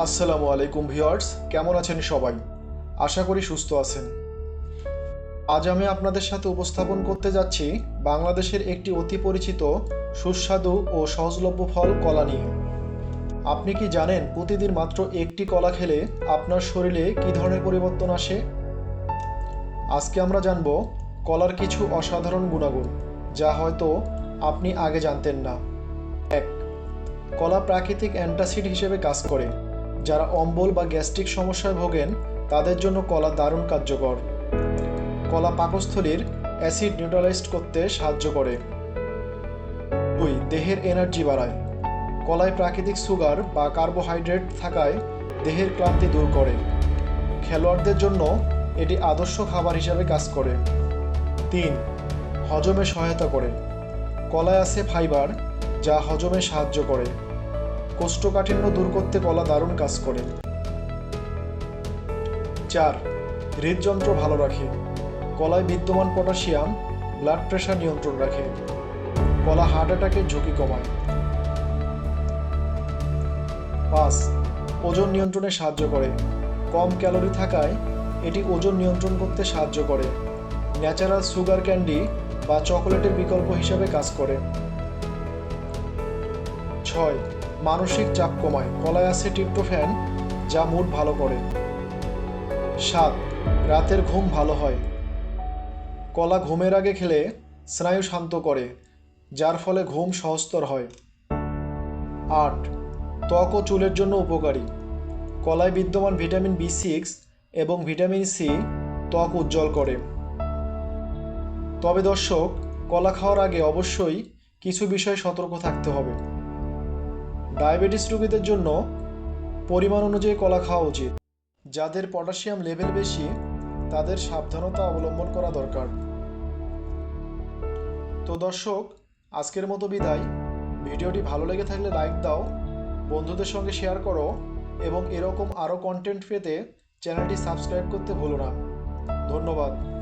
আসসালামু আলাইকুম ভিউয়ার্স, কেমন আছেন সবাই? আশা করি সুস্থ আছেন। আজ আমি আপনাদের সাথে উপস্থাপন করতে যাচ্ছি বাংলাদেশের একটি অতি পরিচিত, সুস্বাদু ও সহজলভ্য ফল কলা নিয়ে। আপনি কি জানেন প্রতিদিন মাত্র একটি কলা খেলে আপনার শরীরে কী ধরনের পরিবর্তন আসে? আজকে আমরা জানব কলার কিছু অসাধারণ গুণাগুণ, যা হয়তো আপনি আগে জানতেন না। এক, কলা প্রাকৃতিক অ্যান্টাসিড হিসেবে কাজ করে। যারা অম্বল বা গ্যাস্ট্রিক সমস্যায় ভোগেন, তাদের জন্য কলা দারুণ কার্যকর। কলা পাকস্থলীর অ্যাসিড নিউট্রালাইজড করতে সাহায্য করে। দুই, দেহের এনার্জি বাড়ায়। কলায় প্রাকৃতিক সুগার বা কার্বোহাইড্রেট থাকায় দেহের ক্লান্তি দূর করে। খেলোয়াড়দের জন্য এটি আদর্শ খাবার হিসাবে কাজ করে। তিন, হজমে সহায়তা করে। কলায় আছে ফাইবার, যা হজমে সাহায্য করে। কোষ্ঠকাঠিন্য দূর করতে কলা দারুণ কাজ করে। চার, হৃদযন্ত্র ভালো রাখে। কলায় বিদ্যমান পটাশিয়াম ব্লাড প্রেশার নিয়ন্ত্রণ রাখে। কলা হার্ট অ্যাটাকের ঝুঁকি কমায়। পাঁচ, ওজন নিয়ন্ত্রণে সাহায্য করে। কম ক্যালোরি থাকায় এটি ওজন নিয়ন্ত্রণ করতে সাহায্য করে। ন্যাচারাল সুগার ক্যান্ডি বা চকোলেটের বিকল্প হিসাবে কাজ করে। ছয় মানসিক চাপ কমায়। কলায় আছে ট্রিপ্টোফ্যান, যা মুড ভালো করে। সাত, রাতের ঘুম ভালো হয়। কলা ঘুমের আগে খেলে স্নায়ু শান্ত করে, যার ফলে ঘুম সহস্তর হয়। আট, ত্বক ও চুলের জন্য উপকারী। কলায় বিদ্যমান ভিটামিন বি সিক্স এবং ভিটামিন সি ত্বক উজ্জ্বল করে। তবে দর্শক, কলা খাওয়ার আগে অবশ্যই কিছু বিষয়ে সতর্ক থাকতে হবে। ডায়াবেটিস রোগীদের জন্য পরিমাণ অনুযায়ী কলা খাওয়া উচিত। যাদের পটাশিয়াম লেভেল বেশি, তাদের সাবধানতা অবলম্বন করা দরকার। তো দর্শক, আজকের মতো বিদায়। ভিডিওটি ভালো লেগে থাকলে লাইক দাও, বন্ধুদের সঙ্গে শেয়ার করো এবং এরকম আরও কন্টেন্ট পেতে চ্যানেলটি সাবস্ক্রাইব করতে ভুলো না। ধন্যবাদ।